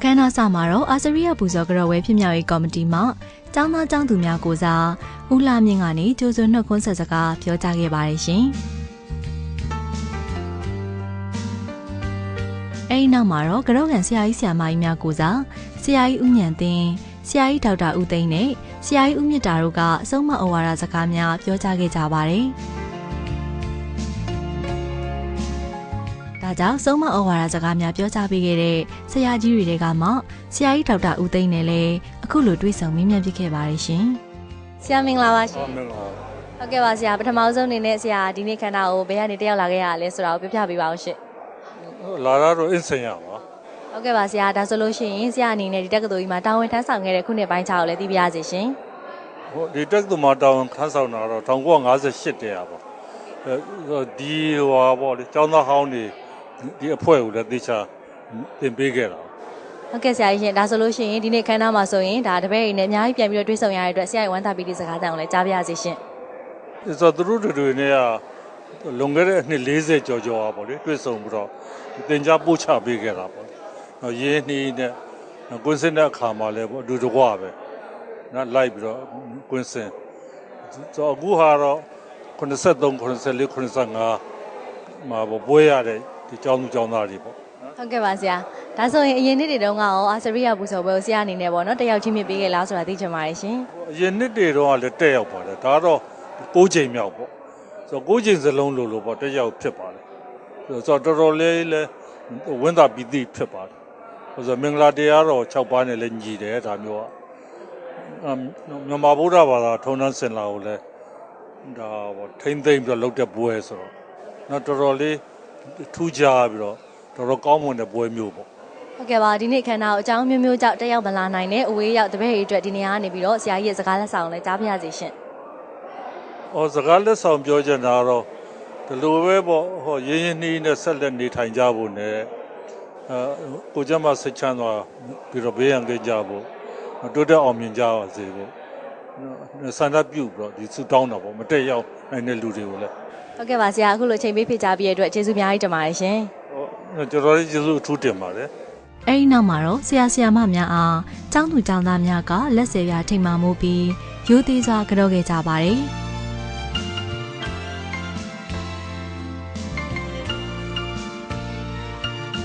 အခမ်းအနားစမှာတော့အာစရိယပူဇော်ကြော်ဝဲဖြစ်မြောက်ရေးကော်မတီမှကျောင်းသားကျောင်းသူများကိုစားဦးလာမြင့်ကနေကြိုးစွနှုတ်ခွန်းဆက်စကားပြောကြားခဲ့ပါတယ်ရှင်။အဲဒီနောက်မှာတော့ကြောက်ကန်ဆရာကြီးဆရာမကြီးများကိုစားဆရာကြီးဦးညံသိန်းဆရာကြီးဒေါက်တာဦးသိန်းနဲ့ဆရာကြီးဦးမြင့်တာတို့ကအဆုံးမဩဝါဒစကားများပြောကြားခဲ့ကြပါတယ်။ ဒါကြောင့်ဆုံးမဩဝါဒစကားများပြောကြားပေးခဲ့တဲ့ဆရာကြီးတွေကမှဆရာကြီးဒေါက်တာဦးသိန်းနဲ့လည်းအခုလိုတွေ့ဆုံမေးမြန်းဖြစ်ခဲ့ပါတယ်ရှင်။ဆရာမင်္ဂလာပါရှင်ဟုတ်မင်္ဂလာ။ဟုတ်ကဲ့ပါဆရာပထမဆုံးအနေနဲ့ဆရာဒီနေ့ခန္ဓာကိုဘယ်ကနေတက်ရောက်လာခဲ့ရလဲဆိုတာကိုပြောပြပေးပါဦးရှင်လာရတော့အင်းစင်ရပါ။ဟုတ်ကဲ့ပါဆရာဒါဆိုလို့ရှိရင်ဆရာအနေနဲ့ဒီတက္ကသိုလ်ကြီးမှာတာဝန်ထမ်းဆောင်ခဲ့တဲ့ခုနှစ်ပိုင်းခြားကိုလည်းသိပြရစီရှင်ဟိုဒီတက်သူမှာတောင်းခန်းဆောင်တာတော့1958တည်းရပါအဲဒီဟွာပေါ့လေကျောင်းသားဟောင်းတွေ ဒီအဖွဲ့ကိုလည်းသေချာတင်ပေးခဲ့တာ။ဟုတ်ကဲ့ဆရာကြီးရှင်ဒါဆိုလို့ရှိရင်ဒီနေ့ခန္ဓာမှာဆိုရင်ဒါတပည့်ရည်နဲ့အများကြီးပြန်ပြီးတော့တွေ့ဆုံရတဲ့အတွက်ဆရာရဲ့ဝမ်းသာပီတိစကားတန်ကိုလည်းကြားပြရစီရှင်ဒီဆိုသူတို့တွေနဲ့ကလွန်ခဲ့တဲ့အနှစ်40ကျော်ကျော်ပါပေါ့လေတွေ့ဆုံပြီးတော့သင်ကြားပို့ချပေးခဲ့တာပေါ့နော်ရင်းနှီးနဲ့ကွင်းစင်းတဲ့အခါမှာလည်းပေါ့အတူတကွပဲနော်လိုက်ပြီးတော့ကွင်းစင်းဆိုတော့အခုဟာတော့83 84 85မှာပေါ့ပွဲရတဲ့ ဒီကျောင်းသူကျောင်းသားတွေပေါ့။ဟုတ်ကဲ့ပါဆရာ။ဒါဆိုရင်အရင်နှစ်တွေတုန်းကရောအာစရိယပူဇော်ပွဲကိုဆရာအနေနဲ့ပေါ့နော်တက်ရောက်ချင်းမြင့်ပေးခဲ့လားဆိုတာသိချင်ပါတယ်ရှင်။အရင်နှစ်တွေတော့လည်းတက်ရောက်ပါတယ်ဒါကတော့6ချိန်မြောက်ပေါ့ဆိုတော့6ချိန်စလုံးလို့လို့ပေါ့တက်ရောက်ဖြစ်ပါတယ်ဆိုတော့တော်တော်လေးလည်းဝင်းသာပီတိဖြစ်ပါတယ်ဆိုတော့မင်္ဂလာတရားတော်6ပါးနဲ့လည်းညီတယ်ဒါမျိုးကအမ်မြန်မာဗုဒ္ဓဘာသာထုံးတမ်းစင်လာကိုလည်းဒါပေါ့ထိမ့်သိမ့်ပြီးတော့လုပ်တဲ့ပွဲဆိုတော့နော်တော်တော်လေး ထူးခြားပြီးတော့တော်တော်ကောင်းမွန်တဲ့ပွဲမျိုးပေါ့ဟုတ်ကဲ့ပါဒီနေ့ခန္ဓာကိုအကြောင်းမျိုးမျိုးကြောင့်တက်ရောက်မလာနိုင်တဲ့အဝေးရောက်တပည့်တွေအတွက်ဒီနေရာကနေပြီးတော့ဆရာကြီးရဲ့စကားလက်ဆောင်ကိုလည်းကြားပြရစီရှင်။အော်စကားလက်ဆောင်ပြောချင်တာကတော့ဒီလိုပဲပေါ့ဟောရင်းရင်းနှီးနှီးနဲ့ဆက်လက်နေထိုင်ကြဖို့နဲ့အဲကိုကျမစိတ်ချမ်းသာပြီးတော့ဘေးရန်ကင်းကြဖို့တိုးတက်အောင်မြင်ကြပါစေဖို့နော်ဆန္ဒပြုပြီးတော့ဒီဆူတောင်းတာပေါ့မတက်ရောက် နိုင်တဲ့လူတွေကိုလည်းဟုတ်ကဲ့ပါဆရာအခုလိုချိန်ပေးဖိတ်ကြားပြီးရတဲ့အတွက်ကျေးဇူးအများကြီးတင်ပါတယ်ရှင်ဟောကျွန်တော်တို့ကျေးဇူးအထူးတင်ပါတယ်အဲဒီနောက်မှာတော့ဆရာဆရာမများအားကျောင်းသူကျောင်းသားများကလက်ဆယ်ပြထိမှန်မှုပြီးရိုးသေးစွာကြော့ခဲ့ကြပါတယ်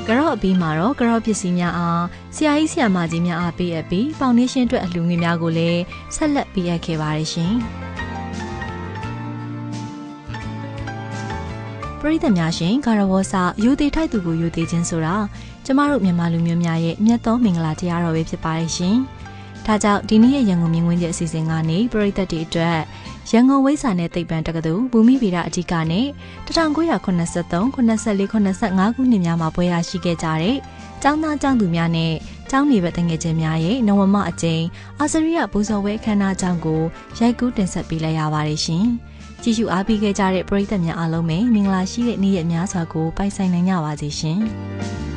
ကြော့အပြီးမှာတော့ကြော့ပစ္စည်းများအားဆရာကြီးဆရာမကြီးများအားပေးအပ်ပြီးဖောင်ဒေးရှင်းအတွက်အလှူငွေများကိုလည်းဆက်လက်ပေးအပ်ခဲ့ပါတယ်ရှင်။ ပရိသတ်များရှင်ကာရဝေါစာယူသေးထိုက်သူကိုယူသေးခြင်းဆိုတာကျမတို့မြန်မာလူမျိုးများရဲ့မြတ်သောမင်္ဂလာတရားတော်ပဲဖြစ်ပါတယ်ရှင်။ဒါကြောင့်ဒီနေ့ရဲ့ရန်ကုန်မြင်းဝင်းကျအစီအစဉ်ကနေပရိသတ်တွေအတွက်ရန်ကုန်ဝိဇာနဲ့တိတ်ပံတက္ကသိုလ်ဘူမိဗေဒအဓိကနဲ့1983 84 85ခုနှစ်များမှာပွဲရရှိခဲ့ကြတဲ့ကျောင်းသားကျောင်းသူများနဲ့ကျောင်းနေဘက်တငယ်ချင်းများရဲ့နဝမအကျဉ်အာစရိယဘူဇော်ဝဲအခမ်းအနားကြောင်းကိုရိုက်ကူးတင်ဆက်ပေးလိုက်ရပါတယ်ရှင်။ ကြည့်ရှုအားပေးခဲ့ကြတဲ့ပရိသတ်များအားလုံးပဲမင်္ဂလာရှိတဲ့နေ့ရက်များစွာကိုပိုင်ဆိုင်နိုင်ကြပါစေရှင်။